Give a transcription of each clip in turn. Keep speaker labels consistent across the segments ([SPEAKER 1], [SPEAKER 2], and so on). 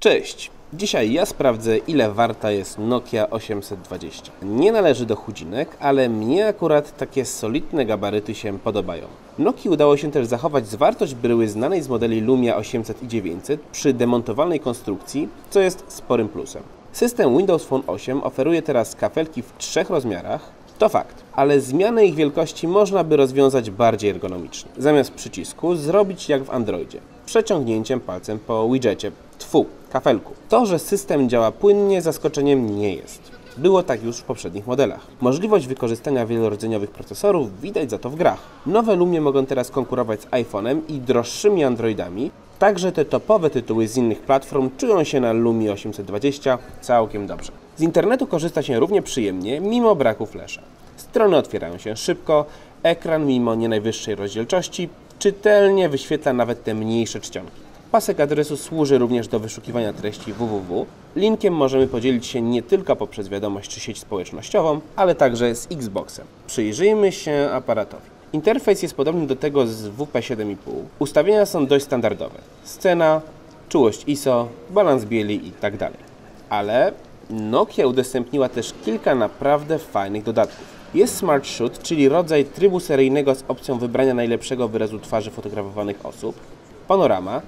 [SPEAKER 1] Cześć! Dzisiaj ja sprawdzę, ile warta jest Nokia 820. Nie należy do chudzinek, ale mnie akurat takie solidne gabaryty się podobają. Nokii udało się też zachować zwartość bryły znanej z modeli Lumia 800 i 900 przy demontowalnej konstrukcji, co jest sporym plusem. System Windows Phone 8 oferuje teraz kafelki w trzech rozmiarach, to fakt, ale zmianę ich wielkości można by rozwiązać bardziej ergonomicznie. Zamiast przycisku zrobić jak w Androidzie, przeciągnięciem palcem po widgetie, tfu, kafelku. To, że system działa płynnie, zaskoczeniem nie jest. Było tak już w poprzednich modelach. Możliwość wykorzystania wielordzeniowych procesorów widać za to w grach. Nowe Lumie mogą teraz konkurować z iPhone'em i droższymi Androidami, Także te topowe tytuły z innych platform czują się na Lumie 820 całkiem dobrze. Z internetu korzysta się równie przyjemnie, mimo braku flasha. Strony otwierają się szybko, ekran mimo nie najwyższej rozdzielczości czytelnie wyświetla nawet te mniejsze czcionki. Pasek adresu służy również do wyszukiwania treści www. Linkiem możemy podzielić się nie tylko poprzez wiadomość czy sieć społecznościową, ale także z Xboxem. Przyjrzyjmy się aparatowi. Interfejs jest podobny do tego z WP7,5. Ustawienia są dość standardowe. Scena, czułość ISO, balans bieli. Tak Ale Nokia udostępniła też kilka naprawdę fajnych dodatków. Jest Smart Shoot, czyli rodzaj trybu seryjnego z opcją wybrania najlepszego wyrazu twarzy fotografowanych osób, panorama,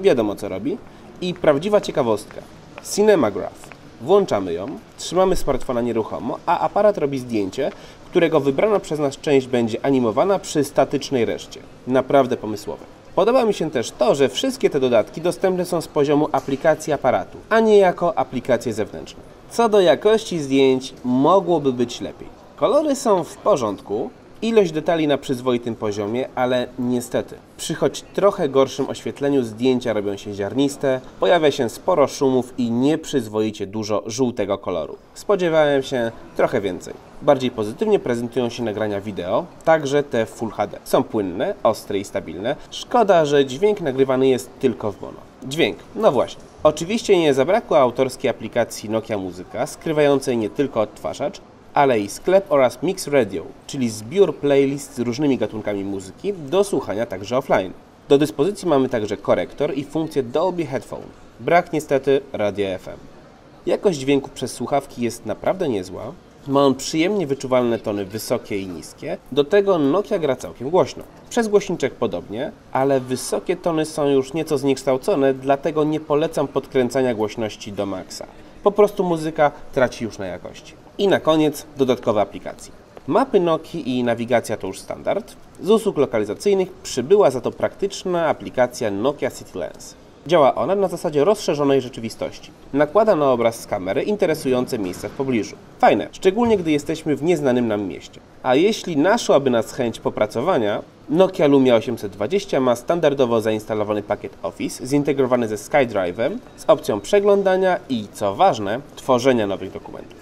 [SPEAKER 1] wiadomo co robi, i prawdziwa ciekawostka, Cinemagraph. Włączamy ją, trzymamy smartfona nieruchomo, a aparat robi zdjęcie, którego wybrana przez nas część będzie animowana przy statycznej reszcie. Naprawdę pomysłowe. Podoba mi się też to, że wszystkie te dodatki dostępne są z poziomu aplikacji aparatu, a nie jako aplikacje zewnętrzne. Co do jakości zdjęć, mogłoby być lepiej. Kolory są w porządku, Ilość detali na przyzwoitym poziomie, ale niestety, przy choć trochę gorszym oświetleniu zdjęcia robią się ziarniste, pojawia się sporo szumów i nieprzyzwoicie dużo żółtego koloru. Spodziewałem się trochę więcej. Bardziej pozytywnie prezentują się nagrania wideo, także te Full HD. Są płynne, ostre i stabilne. Szkoda, że dźwięk nagrywany jest tylko w mono. Dźwięk, no właśnie. Oczywiście nie zabrakło autorskiej aplikacji Nokia Muzyka, skrywającej nie tylko odtwarzacz, ale i sklep oraz Mix Radio, czyli zbiór playlist z różnymi gatunkami muzyki do słuchania także offline. Do dyspozycji mamy także korektor i funkcję Dolby Headphone. Brak niestety radia FM. Jakość dźwięku przez słuchawki jest naprawdę niezła. Ma on przyjemnie wyczuwalne tony wysokie i niskie. Do tego Nokia gra całkiem głośno. Przez głośniczek podobnie, ale wysokie tony są już nieco zniekształcone, dlatego nie polecam podkręcania głośności do maksa. Po prostu muzyka traci już na jakości. I na koniec dodatkowe aplikacje. Mapy Nokii i nawigacja to już standard. Z usług lokalizacyjnych przybyła za to praktyczna aplikacja Nokia City Lens. Działa ona na zasadzie rozszerzonej rzeczywistości. Nakłada na obraz z kamery interesujące miejsca w pobliżu. Fajne, szczególnie gdy jesteśmy w nieznanym nam mieście. A jeśli naszłaby nas chęć popracowania, Nokia Lumia 820 ma standardowo zainstalowany pakiet Office zintegrowany ze SkyDrive'em z opcją przeglądania i, co ważne, tworzenia nowych dokumentów.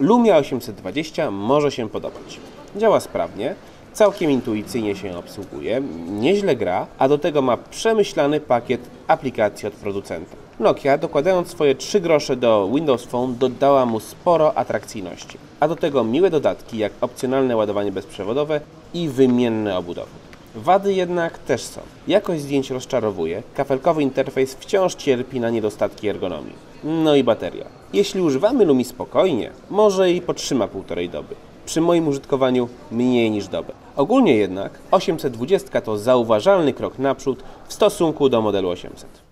[SPEAKER 1] Lumia 820 może się podobać. Działa sprawnie, całkiem intuicyjnie się obsługuje, nieźle gra, a do tego ma przemyślany pakiet aplikacji od producenta. Nokia, dokładając swoje 3 grosze do Windows Phone, dodała mu sporo atrakcyjności, a do tego miłe dodatki jak opcjonalne ładowanie bezprzewodowe i wymienne obudowy. Wady jednak też są. Jakość zdjęć rozczarowuje, kafelkowy interfejs wciąż cierpi na niedostatki ergonomii. No i bateria. Jeśli używamy Lumi spokojnie, może i potrzyma półtorej doby. Przy moim użytkowaniu mniej niż dobę. Ogólnie jednak 820 to zauważalny krok naprzód w stosunku do modelu 800.